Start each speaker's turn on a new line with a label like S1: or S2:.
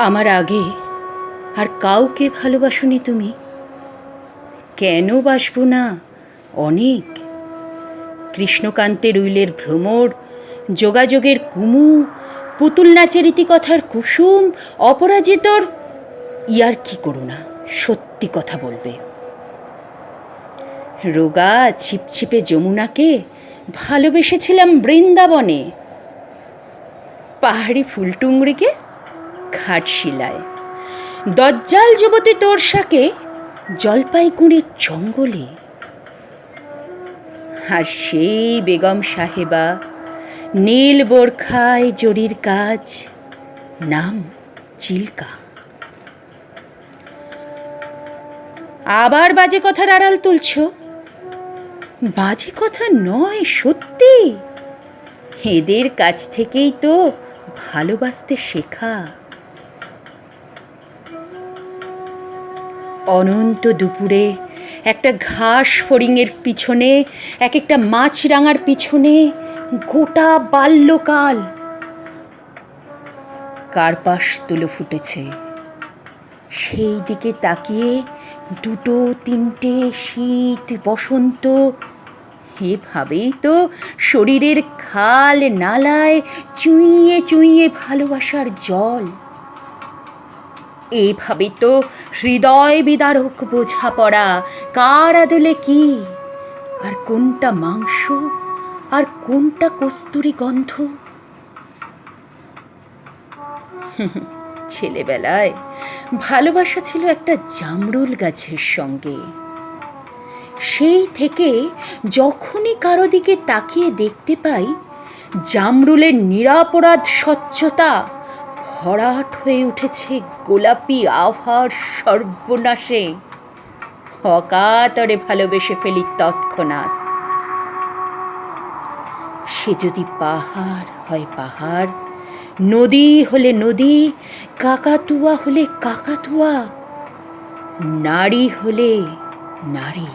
S1: আমার আগে। আর কাউকে ভালোবাসনি তুমি? কেন বাসব না? অনেক। কৃষ্ণকান্তের উইলের ভ্রমর, যোগাযোগের কুমু, পুতুল নাচের ইতিকথার কুসুম, অপরাজিতর, ইয়ার কি করো না সত্যি কথা বলবে। রোগা ছিপছিপে যমুনাকে ভালোবেসেছিলাম বৃন্দাবনে। পাহাড়ি ফুলটুংরিকে ঘাটশিলায় দজ্জাল যুবতী তোরসাকে জলপাইগুড়ির জঙ্গলে। আর সেই বেগম সাহেবা নীল বোরখায় জরির কাজ, নাম চিল্কা। আবার বাজে কথার আড়াল তুলছ? বাজে কথা নয়, সত্যি। এদের কাছ থেকেই তো ভালোবাসতে শেখা। অনন্ত দুপুরে, একটা ঘাস ফড়িংয়ের পিছনে এক একটা মাছরাঙার পিছনে, গোটা বাল্যকাল। কার্পাস তুলো ফুটেছে। সেই দিকে তাকিয়ে দুটো, তিনটে শীত, বসন্ত, এভাবেই তো শরীরের খাল নালায় চুইয়ে চুইয়ে ভালোবাসার জল। এইভাবে তো হৃদয় বিদারক বোঝাপড়া কার আদলে কি? আর কোনটা মাংস? আর কোনটা কস্তুরি গন্ধ? ছেলেবেলায় ভালোবাসা ছিল একটা জামরুল গাছের সঙ্গে। সেই থেকে যখনই কারও দিকে তাকিয়ে দেখতে পাই, জামরুলের নিরাপরাধ স্বচ্ছতা ভরাট হয়ে উঠেছে গোলাপি আভার সর্বনাশে। অকাতরে ভালোবেসে ফেলি তৎক্ষণাৎ। সে যদি পাহাড় হয় পাহাড়, নদী হলে নদী, কাকাতুয়া হলে কাকাতুয়া, নারী হলে নারী।